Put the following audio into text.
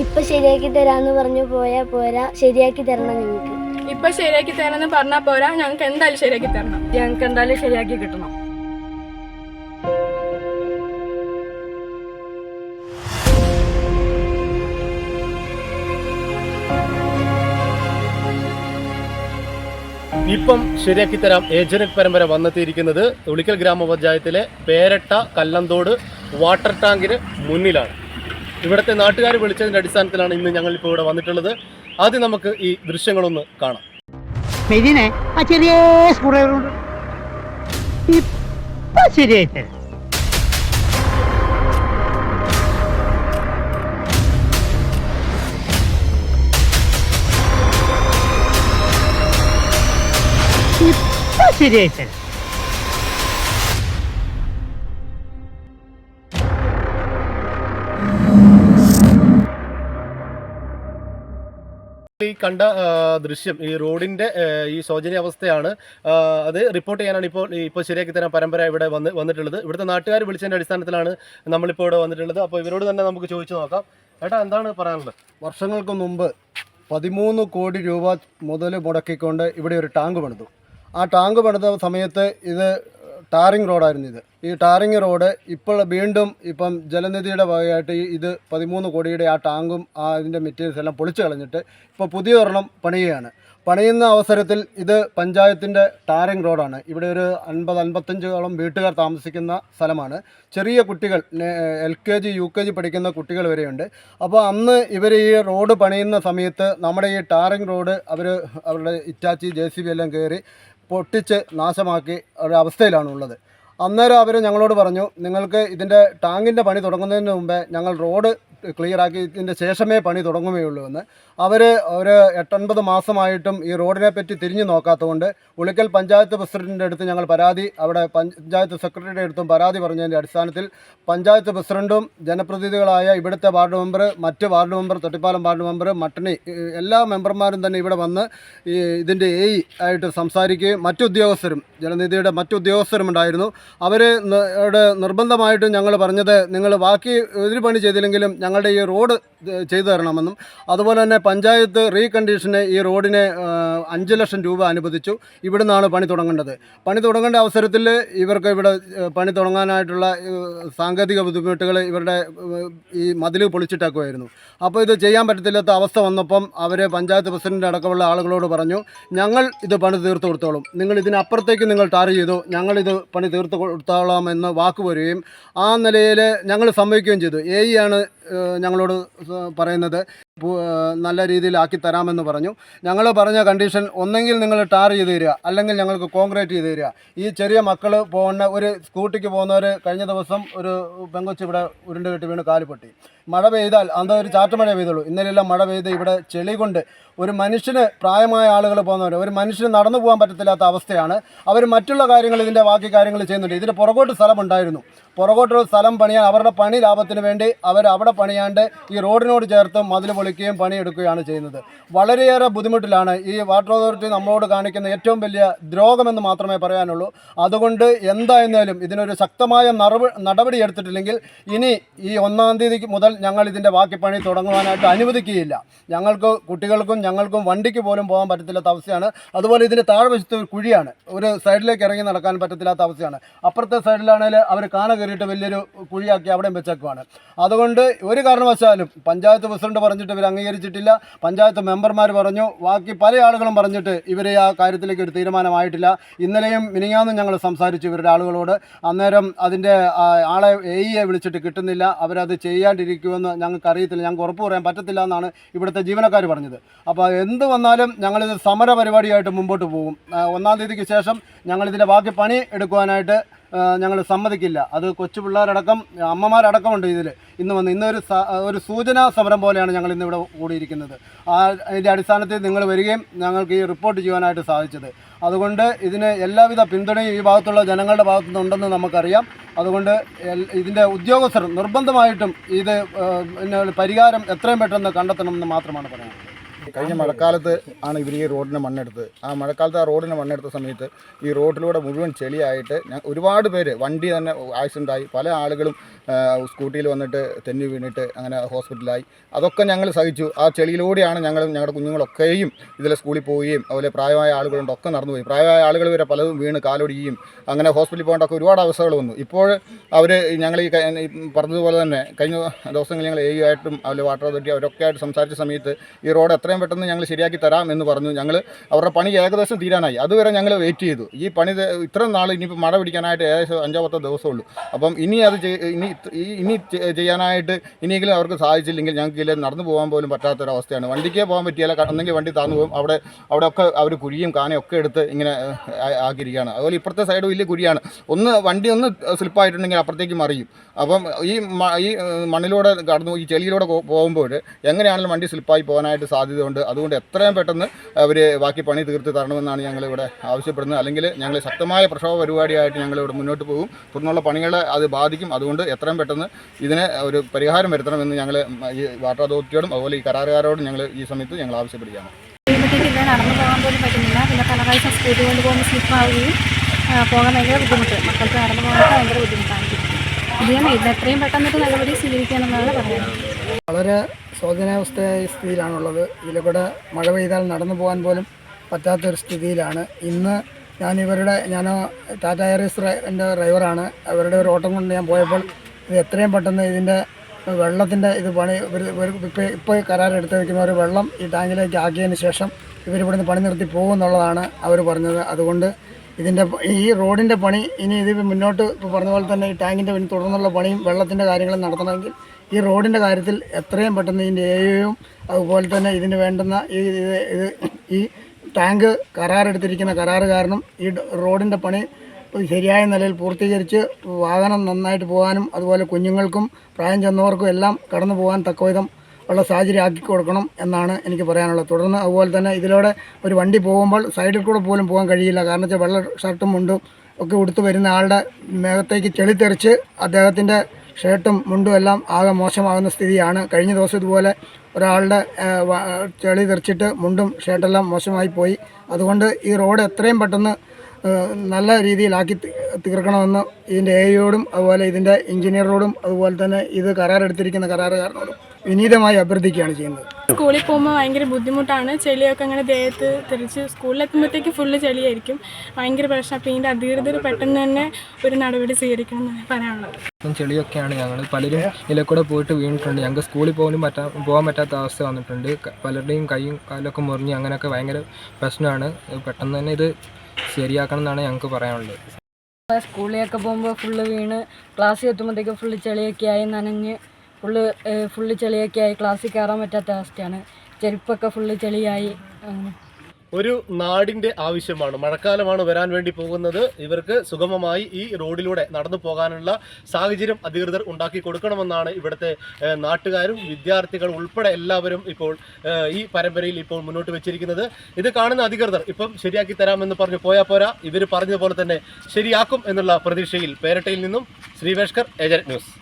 ഇപ്പൊ ശരിയാക്കി തരാന്ന് പറഞ്ഞു പോയാ പോരാ ശരിയാക്കി തരണം ഞങ്ങൾക്ക്. ഇപ്പൊ ശരിയാക്കി തരാന്ന് പറഞ്ഞാ പോരാ ഞങ്ങൾക്ക് എന്തായാലും ശരിയാക്കി തരണം. ഞങ്ങൾക്ക് എന്തായാലും ശരിയാക്കി കിട്ടണം. ഇപ്പം ശരിയാക്കി തരാം ഏജനറ്റ് പരമ്പര വന്നെത്തിയിരിക്കുന്നത് ഉളിക്കൽ ഗ്രാമപഞ്ചായത്തിലെ പേരട്ട കല്ലന്തോട് വാട്ടർ ടാങ്കിന് മുന്നിലാണ്. ഇവിടുത്തെ നാട്ടുകാർ വിളിച്ചതിന്റെ അടിസ്ഥാനത്തിലാണ് ഇന്ന് ഞങ്ങൾ ഇപ്പോൾ ഇവിടെ വന്നിട്ടുള്ളത്. ആദ്യം നമുക്ക് ഈ ദൃശ്യങ്ങളൊന്ന് കാണാം. ഇതിനെ ആ ചെറിയ സ്ക്രൂഡ്രൈവറുണ്ട്. ഇപ്പൊ ശരിയായി തരാം ഇപ്പൊ ശരിയായി ഈ കണ്ട ദൃശ്യം ഈ റോഡിന്റെ ഈ ശോചനീയ അവസ്ഥയാണ് അത് റിപ്പോർട്ട് ചെയ്യാനാണ് ഇപ്പോൾ ഇപ്പോൾ ശരിയാക്കി തരാൻ പരമ്പര ഇവിടെ വന്ന് വന്നിട്ടുള്ളത്. ഇവിടുത്തെ നാട്ടുകാർ വിളിച്ചതിന്റെ അടിസ്ഥാനത്തിലാണ് നമ്മളിപ്പോൾ ഇവിടെ വന്നിട്ടുള്ളത്. അപ്പോൾ ഇവരോട് തന്നെ നമുക്ക് ചോദിച്ചു നോക്കാം. ഏട്ടാ എന്താണ് പറയാനുള്ളത്? വർഷങ്ങൾക്ക് മുമ്പ് പതിമൂന്ന് കോടി രൂപ മുതൽ മുടക്കിക്കൊണ്ട് ഇവിടെ ഒരു ടാങ്ക് പണിതു. ആ ടാങ്ക് പണിത സമയത്ത് ഇത് ടാറിങ് റോഡായിരുന്നു ഇത്. ഈ ടാറിങ് റോഡ് ഇപ്പോൾ വീണ്ടും ഇപ്പം ജലനിധിയുടെ ഭാഗമായിട്ട് ഇത് പതിമൂന്ന് കോടിയുടെ ആ ടാങ്കും ആ ഇതിന്റെ മെറ്റീരിയൽസ് എല്ലാം പൊളിച്ചു കളഞ്ഞിട്ട് ഇപ്പോൾ പുതിയ ഒരെണ്ണം പണിയുകയാണ്. പണിയുന്ന അവസരത്തിൽ ഇത് പഞ്ചായത്തിന്റെ ടാറിങ് റോഡാണ്. ഇവിടെ ഒരു അൻപത് അൻപത്തഞ്ചോളം വീട്ടുകാർ താമസിക്കുന്ന സ്ഥലമാണ്. ചെറിയ കുട്ടികൾ L K G U K G പഠിക്കുന്ന കുട്ടികൾ വരെയുണ്ട്. അപ്പോൾ അന്ന് ഇവർ ഈ റോഡ് പണിയുന്ന സമയത്ത് നമ്മുടെ ഈ ടാറിങ് റോഡ് അവർ അവരുടെ ഇറ്റാച്ചി ജെ സി ബി എല്ലാം കയറി പൊട്ടിച്ച് നാശമാക്കി ഒരു അവസ്ഥയിലാണ് ഉള്ളത് അന്നേരം അവർ ഞങ്ങളോട് പറഞ്ഞു നിങ്ങൾക്ക് ഇതിന്റെ ടാങ്കിന്റെ പണി തുടങ്ങുന്നതിന് മുമ്പേ ഞങ്ങൾ റോഡ് ക്ലിയറാക്കി ഇതിന്റെ ശേഷമേ പണി തുടങ്ങുമേ ഉള്ളൂ എന്ന്. അവർ ഒരു എട്ടൊൻപത് മാസമായിട്ടും ഈ റോഡിനെ പറ്റി തിരിഞ്ഞു നോക്കാത്തതുകൊണ്ട് ഉളിക്കൽ പഞ്ചായത്ത് പ്രസിഡന്റിന്റെ അടുത്ത് ഞങ്ങൾ പരാതി അവിടെ പഞ്ചായത്ത് സെക്രട്ടറിയുടെ അടുത്തും പരാതി പറഞ്ഞതിന്റെ അടിസ്ഥാനത്തിൽ പഞ്ചായത്ത് പ്രസിഡന്റും ജനപ്രതിനിധികളായ ഇവിടുത്തെ വാർഡ് മെമ്പർ മറ്റ് ward member Thottippalam ward member Mattani എല്ലാ മെമ്പർമാരും തന്നെ ഇവിടെ വന്ന് ഈ ഇതിന്റെ എ ആയിട്ട് സംസാരിക്കുകയും മറ്റുദ്യോഗസ്ഥരും മറ്റു ഉദ്യോഗസ്ഥരും ഉണ്ടായിരുന്നു. അവർ നിർബന്ധമായിട്ടും ഞങ്ങൾ പറഞ്ഞത് നിങ്ങൾ ബാക്കി ഒരു പണി ചെയ്തില്ലെങ്കിലും ഞങ്ങളുടെ ഈ റോഡ് ചെയ്തു തരണമെന്നും അതുപോലെ തന്നെ പഞ്ചായത്ത് റീകണ്ടീഷന് ഈ റോഡിന് അഞ്ച് ലക്ഷം രൂപ അനുവദിച്ചു. ഇവിടെ നിന്നാണ് പണി തുടങ്ങേണ്ടത്. പണി തുടങ്ങേണ്ട അവസരത്തിൽ ഇവർക്ക് ഇവിടെ പണി തുടങ്ങാനായിട്ടുള്ള സാങ്കേതിക ബുദ്ധിമുട്ടുകൾ ഇവരുടെ ഈ മതിൽ പൊളിച്ചിട്ടാക്കുമായിരുന്നു അപ്പോൾ ഇത് ചെയ്യാൻ പറ്റത്തില്ലാത്ത അവസ്ഥ വന്നപ്പം അവർ പഞ്ചായത്ത് പ്രസിഡന്റ് അടക്കമുള്ള ആളുകളോട് പറഞ്ഞു ഞങ്ങൾ ഇത് പണി തീർത്ത് കൊടുത്തോളും. നിങ്ങൾ ഇതിനപ്പുറത്തേക്ക് നിങ്ങൾ ടാർ ചെയ്തു ഞങ്ങളിത് പണി തീർത്ത് കൊടുത്തോളാം എന്ന് വാക്ക് വരികയും ആ നിലയിൽ ഞങ്ങൾ സമ്മതിക്കുകയും ചെയ്തു. എ ആണ് ഞങ്ങളോട് പറയുന്നത് നല്ല രീതിയിലാക്കി തരാമെന്ന് പറഞ്ഞു. ഞങ്ങൾ പറഞ്ഞ കണ്ടീഷൻ ഒന്നെങ്കിൽ നിങ്ങൾ ടാർ ചെയ്ത് തരിക അല്ലെങ്കിൽ ഞങ്ങൾക്ക് കോൺക്രീറ്റ് ചെയ്ത് തരിക. ഈ ചെറിയ മക്കൾ പോകുന്ന ഒരു സ്കൂട്ടിക്ക് പോകുന്നവർ കഴിഞ്ഞ ദിവസം ഒരു പെങ്കൊച്ച് ഇവിടെ ഉരുണ്ട് വീണ് കാൽ പൊട്ടി. മഴ പെയ്താൽ അന്ന് ഒരു ചാറ്റ മഴ പെയ്തുള്ളൂ. ഇന്നലെല്ലാം മഴ പെയ്ത് ഇവിടെ ചെളി കൊണ്ട് ഒരു മനുഷ്യന് പ്രായമായ ആളുകൾ പോകുന്നവർ ഒരു മനുഷ്യന് നടന്നു പോകാൻ പറ്റത്തില്ലാത്ത അവസ്ഥയാണ്. അവർ മറ്റുള്ള കാര്യങ്ങൾ ഇതിന്റെ ബാക്കി കാര്യങ്ങൾ ചെയ്യുന്നുണ്ട്. ഇതിന് പുറകോട്ട് സ്ഥലം ഉണ്ടായിരുന്നു. പുറകോട്ടൊരു സ്ഥലം പണിയാൻ അവരുടെ പണി ലാഭത്തിന് വേണ്ടി അവർ അവിടെ പണിയാണ്ട് ഈ റോഡിനോട് ചേർത്ത് മതിൽ പൊളിക്കുകയും പണിയെടുക്കുകയാണ് ചെയ്യുന്നത്. വളരെയേറെ ബുദ്ധിമുട്ടിലാണ് ഈ വാട്ടർ അതോറിറ്റി നമ്മളോട് കാണിക്കുന്ന ഏറ്റവും വലിയ ദ്രോഹമെന്ന് മാത്രമേ പറയാനുള്ളൂ. അതുകൊണ്ട് എന്തായിരുന്നാലും ഇതിനൊരു ശക്തമായ നടപ നടപടി എടുത്തിട്ടില്ലെങ്കിൽ ഇനി ഈ ഒന്നാം തീയതി മുതൽ ഞങ്ങൾ ഇതിന്റെ ബാക്കി പണി തുടങ്ങുവാനായിട്ട് അനുവദിക്കുകയില്ല. ഞങ്ങൾക്ക് കുട്ടികൾക്കും ഞങ്ങൾക്കും വണ്ടിക്ക് പോലും പോകാൻ പറ്റത്തില്ലാത്ത അവസ്ഥയാണ്. അതുപോലെ ഇതിന്റെ താഴ്വശത്ത് ഒരു കുഴിയാണ്. ഒരു സൈഡിലേക്ക് ഇറങ്ങി നടക്കാൻ പറ്റത്തില്ലാത്ത അവസ്ഥയാണ്. അപ്പുറത്തെ സൈഡിലാണെങ്കിൽ അവർ കാന കയറിയിട്ട് വലിയൊരു കുഴിയാക്കി അവിടെയും വെച്ചേക്കുവാണ്. അതുകൊണ്ട് ഒരു കാരണവശാലും പഞ്ചായത്ത് പ്രസിഡന്റ് പറഞ്ഞിട്ട് ഇവർ അംഗീകരിച്ചിട്ടില്ല. പഞ്ചായത്ത് മെമ്പർമാർ പറഞ്ഞു ബാക്കി പല ആളുകളും പറഞ്ഞിട്ട് ഇവർ ആ കാര്യത്തിലേക്ക് ഒരു തീരുമാനമായിട്ടില്ല. ഇന്നലെയും മിനിങ്ങാന്നും ഞങ്ങൾ സംസാരിച്ചു ഇവരുടെ ആളുകളോട്. അന്നേരം അതിന്റെ ആളെ എ വിളിച്ചിട്ട് കിട്ടുന്നില്ല. അവരത് ചെയ്യാണ്ടിരിക്കുമെന്ന് ഞങ്ങൾക്ക് അറിയത്തില്ല. ഞങ്ങൾക്ക് ഉറപ്പ് പറയാൻ പറ്റത്തില്ല എന്നാണ് ഇവിടുത്തെ ജീവനക്കാർ പറഞ്ഞത്. അപ്പോൾ എന്ത് വന്നാലും ഞങ്ങളിത് സമര പരിപാടിയായിട്ട് മുമ്പോട്ട് പോകും. ഒന്നാം തീയതിക്ക് ശേഷം ഞങ്ങളിതിന്റെ ബാക്കി പണി എടുക്കുവാനായിട്ട് ഞങ്ങൾ സമ്മതിക്കില്ല. അത് കൊച്ചു പിള്ളേരടക്കം അമ്മമാരടക്കമുണ്ട് ഇതിൽ ഇന്ന് വന്ന് ഇന്നൊരു ഒരു സൂചനാ സമരം പോലെയാണ് ഞങ്ങൾ ഇന്നിവിടെ കൂടിയിരിക്കുന്നത്. ആ അതിന്റെ അടിസ്ഥാനത്തിൽ നിങ്ങൾ വരികയും ഞങ്ങൾക്ക് ഈ റിപ്പോർട്ട് ചെയ്യാനായിട്ട് സാധിച്ചത്. അതുകൊണ്ട് ഇതിന് എല്ലാവിധ പിന്തുണയും ഈ ഭാഗത്തുള്ള ജനങ്ങളുടെ ഭാഗത്തു നിന്നുണ്ടെന്ന് നമുക്കറിയാം. അതുകൊണ്ട് ഇതിന്റെ ഉദ്യോഗസ്ഥർ നിർബന്ധമായിട്ടും ഇത് പിന്നെ പരിഹാരം എത്രയും പെട്ടെന്ന് കണ്ടെത്തണമെന്ന് മാത്രമാണ് പറയുന്നത്. കഴിഞ്ഞ മഴക്കാലത്ത് ആണ് ഇവർ ഈ റോഡിന് മണ്ണെടുത്തത്. ആ മഴക്കാലത്ത് ആ റോഡിന് മണ്ണെടുത്ത സമയത്ത് ഈ റോഡിലൂടെ മുഴുവൻ ചെളിയായിട്ട് ഞാൻ ഒരുപാട് പേര് വണ്ടി തന്നെ ആക്സിഡന്റ് ആയി പല ആളുകളും സ്കൂട്ടിയിൽ വന്നിട്ട് തെന്നി വീണിട്ട് അങ്ങനെ ഹോസ്പിറ്റലായി അതൊക്കെ ഞങ്ങൾ സഹിച്ചു. ആ ചെളിയിലൂടെയാണ് ഞങ്ങളും ഞങ്ങളുടെ കുഞ്ഞുങ്ങളൊക്കെയും ഇതിലെ സ്കൂളിൽ പോവുകയും അതുപോലെ പ്രായമായ ആളുകളുണ്ട് ഒക്കെ നടന്നു പോയി പ്രായമായ ആളുകൾ വരെ പലതും വീണ് കാലൊടിയും അങ്ങനെ ഹോസ്പിറ്റലിൽ പോകേണ്ടൊക്കെ ഒരുപാട് അവസ്ഥകൾ വന്നു. ഇപ്പോൾ അവർ ഞങ്ങൾ ഈ ഈ പറഞ്ഞതുപോലെ തന്നെ കഴിഞ്ഞ ദിവസങ്ങളിൽ ഞങ്ങൾ എ ആയിട്ടും അതുപോലെ വാട്ടർ അതോറിറ്റി അവരൊക്കെ ആയിട്ട് സംസാരിച്ച സമയത്ത് ഈ റോഡ് എത്രയും പെട്ടെന്ന് ഞങ്ങൾ ശരിയാക്കി തരാം എന്ന് പറഞ്ഞു. ഞങ്ങൾ അവരുടെ പണി ഏകദേശം തീരാനായി. അതുവരെ ഞങ്ങൾ വെയിറ്റ് ചെയ്തു. ഈ പണി ഇത്ര നാൾ ഇനിയിപ്പോൾ മഴ പിടിക്കാനായിട്ട് ഏകദേശം അഞ്ചോ പത്തോ ദിവസമുള്ളൂ. അപ്പം ഇനി അത് ഇനി ഇനി ചെയ്യാനായിട്ട് ഇനിയെങ്കിലും അവർക്ക് സാധിച്ചില്ലെങ്കിൽ ഞങ്ങൾക്ക് ഇതിൽ നടന്നു പോകാൻ പോലും പറ്റാത്തൊരവസ്ഥയാണ്. വണ്ടിക്കേ പോകാൻ പറ്റിയല്ല. കണ്ടെങ്കിൽ വണ്ടി താന്നു പോകും. അവിടെ അവിടെ ഒക്കെ അവർ കുഴിയും കാനയും ഒക്കെ എടുത്ത് ഇങ്ങനെ ആക്കിയിരിക്കുകയാണ്. അതുപോലെ ഇപ്പുറത്തെ സൈഡ് വലിയ കുഴിയാണ്. ഒന്ന് വണ്ടി ഒന്ന് സ്ലിപ്പായിട്ടുണ്ടെങ്കിൽ അപ്പുറത്തേക്ക് മറിയും. അപ്പം ഈ ഈ മണ്ണിലൂടെ കടന്നു ഈ ചെളിയിലൂടെ പോകുമ്പോൾ എങ്ങനെയാണെങ്കിലും വണ്ടി സ്ലിപ്പായി പോകാനായിട്ട് സാധ്യതയുണ്ട് അതുകൊണ്ട് എത്രയും പെട്ടെന്ന് അവർ ബാക്കി പണി തീർത്ത് തരണമെന്നാണ് ഞങ്ങളിവിടെ ആവശ്യപ്പെടുന്നത്. അല്ലെങ്കിൽ ഞങ്ങൾ ശക്തമായ പ്രക്ഷോഭ പരിപാടിയായിട്ട് ഞങ്ങളിവിടെ മുന്നോട്ട് പോകും. തുടർന്നുള്ള പണികളെ അത് ബാധിക്കും. അതുകൊണ്ട് എത്രയും പെട്ടെന്ന് ഇതിന് ഒരു പരിഹാരം വരുത്തണമെന്ന് ഞങ്ങൾ ഈ വാട്ടർ അതോറിറ്റിയോടും അതുപോലെ ഈ കരാറുകാരോടും ഞങ്ങൾ ഈ സമയത്ത് ഞങ്ങൾ ആവശ്യപ്പെടുകയാണ്. നടന്നു പോകാൻ പോലും പറ്റുന്നില്ല. പിന്നെ പല പ്രാവശ്യം സ്കൂട്ടി കൊണ്ട് സ്ലിപ്പാവുകയും പോകാൻ ഭയങ്കര ബുദ്ധിമുട്ട്. മക്കൾക്ക് നടന്നു പോകാൻ ഭയങ്കര ബുദ്ധിമുട്ടാണ് ഇതിനെ ഇത് എത്രയും നടപടി സ്വീകരിക്കണമെന്നാണ് പറയുന്നത്. വളരെ ശോചനാവസ്ഥയായ സ്ഥിതിയിലാണുള്ളത്. ഇതിലൂടെ മഴ പെയ്താൽ നടന്നു പോകാൻ പോലും പറ്റാത്തൊരു സ്ഥിതിയിലാണ്. ഇന്ന് ഞാൻ ഇവരുടെ ഞാൻ ടാറ്റ എയർവേസ് എന്റെ ഡ്രൈവറാണ്. അവരുടെ ഒരു ഓട്ടം കൊണ്ട് ഞാൻ പോയപ്പോൾ ഇത് എത്രയും പെട്ടെന്ന് ഇതിന്റെ വെള്ളത്തിന്റെ ഇത് പണി ഇവർ ഇപ്പോൾ ഇപ്പോൾ കരാറെടുത്ത് വയ്ക്കുന്ന ഒരു വെള്ളം ഈ ടാങ്കിലേക്ക് ആക്കിയതിന് ശേഷം ഇവരിവിടുന്ന് പണി നിർത്തി പോകുമെന്നുള്ളതാണ് അവർ പറഞ്ഞത്. അതുകൊണ്ട് ഇതിന്റെ ഈ റോഡിന്റെ പണി ഇനി ഇത് മുന്നോട്ട് ഇപ്പോൾ പറഞ്ഞ പോലെ തന്നെ ഈ ടാങ്കിന്റെ തുടർന്നുള്ള പണിയും വെള്ളത്തിന്റെ കാര്യങ്ങളും നടത്തണമെങ്കിൽ ഈ റോഡിന്റെ കാര്യത്തിൽ എത്രയും പെട്ടെന്ന് ഇതിന്റെ ഏയും അതുപോലെ തന്നെ ഇതിന് വേണ്ടുന്ന ഈ ഇത് ഈ ടാങ്ക് കരാറെടുത്തിരിക്കുന്ന കാരണം ഈ റോഡിന്റെ പണി ശരിയായ നിലയിൽ പൂർത്തീകരിച്ച് വാഹനം നന്നായിട്ട് പോകാനും അതുപോലെ കുഞ്ഞുങ്ങൾക്കും പ്രായം ചെന്നവർക്കും എല്ലാം കടന്നു പോകാൻ തക്കവിധം ഉള്ള സാഹചര്യം ആക്കി കൊടുക്കണം എന്നാണ് എനിക്ക് പറയാനുള്ളത്. തുടർന്ന് അതുപോലെ തന്നെ ഇതിലൂടെ ഒരു വണ്ടി പോകുമ്പോൾ സൈഡിൽ കൂടെ പോലും പോകാൻ കഴിയില്ല. കാരണം വെച്ചാൽ വെള്ള ഷർട്ടും മുണ്ടും ഒക്കെ ഉടുത്ത് വരുന്ന ആളുടെ മേഘത്തേക്ക് ചെളി തെറിച്ച് അദ്ദേഹത്തിന്റെ ഷർട്ടും മുണ്ടും എല്ലാം ആകെ മോശമാകുന്ന സ്ഥിതിയാണ്. കഴിഞ്ഞ ദിവസം ഇതുപോലെ ഒരാളുടെ ചെളി തെറിച്ചിട്ട് മുണ്ടും ഷർട്ടെല്ലാം മോശമായി പോയി. അതുകൊണ്ട് ഈ റോഡ് എത്രയും പെട്ടെന്ന് നല്ല രീതിയിലാക്കി തീർക്കണമെന്ന് ഇതിന്റെ എയോടും അതുപോലെ ഇതിന്റെ എഞ്ചിനീയറോടും അതുപോലെ തന്നെ ഇത് കരാറെടുത്തിരിക്കുന്ന കരാറുകാരനോടും വിനീതമായി അഭ്യർത്ഥിക്കുകയാണ് ചെയ്യുന്നത്. സ്കൂളിൽ പോകുമ്പോൾ ഭയങ്കര ബുദ്ധിമുട്ടാണ്. ചെളിയൊക്കെ അങ്ങനെ ദേഹത്ത് തെറിച്ച് സ്കൂളിലെത്തുമ്പോഴത്തേക്ക് ഫുള്ള് ചെളിയായിരിക്കും. ഭയങ്കര പ്രശ്നം. അപ്പോൾ ഇതിന്റെ അധികൃതർ പെട്ടെന്ന് തന്നെ ഒരു നടപടി സ്വീകരിക്കണം എന്നാണ് പറയാനുള്ളത്. ഇപ്പം ചെളിയൊക്കെയാണ് ഞങ്ങൾ. പലരും ഇതിലെ കൂടെ പോയിട്ട് വീണിട്ടുണ്ട്. ഞങ്ങൾക്ക് സ്കൂളിൽ പോലും പറ്റാ പോകാൻ പറ്റാത്ത അവസ്ഥ വന്നിട്ടുണ്ട്. പലരുടെയും കൈയും കാലൊക്കെ മുറിഞ്ഞ് അങ്ങനെയൊക്കെ ഭയങ്കര പ്രശ്നമാണ്. പെട്ടെന്ന് തന്നെ ഇത് ശരിയാക്കണം എന്നാണ് ഞങ്ങൾക്ക് പറയാനുള്ളത്. സ്കൂളിലൊക്കെ പോകുമ്പോൾ ഫുള്ള് വീണ് ക്ലാസ്സിൽ എത്തുമ്പോഴത്തേക്ക് ഫുള്ള് ചെളിയൊക്കെ ആയി നനഞ്ഞ് ഫുള്ള് ഫുള്ള് ചെളിയൊക്കെ ആയി ക്ലാസ്സിൽ കയറാൻ പറ്റാത്ത അവസ്ഥയാണ്. ചെരുപ്പൊക്കെ ഫുള്ള് ചെളിയായി അങ്ങനെ. ഒരു നാടിന്റെ ആവശ്യമാണ്. മഴക്കാലമാണ് വരാൻ വേണ്ടി പോകുന്നത്. ഇവർക്ക് സുഗമമായി ഈ റോഡിലൂടെ നടന്നു പോകാനുള്ള സാഹചര്യം അധികൃതർ ഉണ്ടാക്കി കൊടുക്കണമെന്നാണ് ഇവിടുത്തെ നാട്ടുകാരും വിദ്യാർത്ഥികൾ ഉൾപ്പെടെ എല്ലാവരും ഇപ്പോൾ ഈ പരമ്പരയിൽ ഇപ്പോൾ മുന്നോട്ട് വെച്ചിരിക്കുന്നത്. ഇത് കാണുന്ന അധികൃതർ ഇപ്പം ശരിയാക്കി തരാമെന്ന് പറഞ്ഞു പോയാൽ പോരാ. ഇവർ പറഞ്ഞതുപോലെ തന്നെ ശരിയാക്കും എന്നുള്ള പ്രതീക്ഷയിൽ പേരട്ടയിൽ നിന്നും ശ്രീവേഷ്കർ ഏജന്റ് ന്യൂസ്.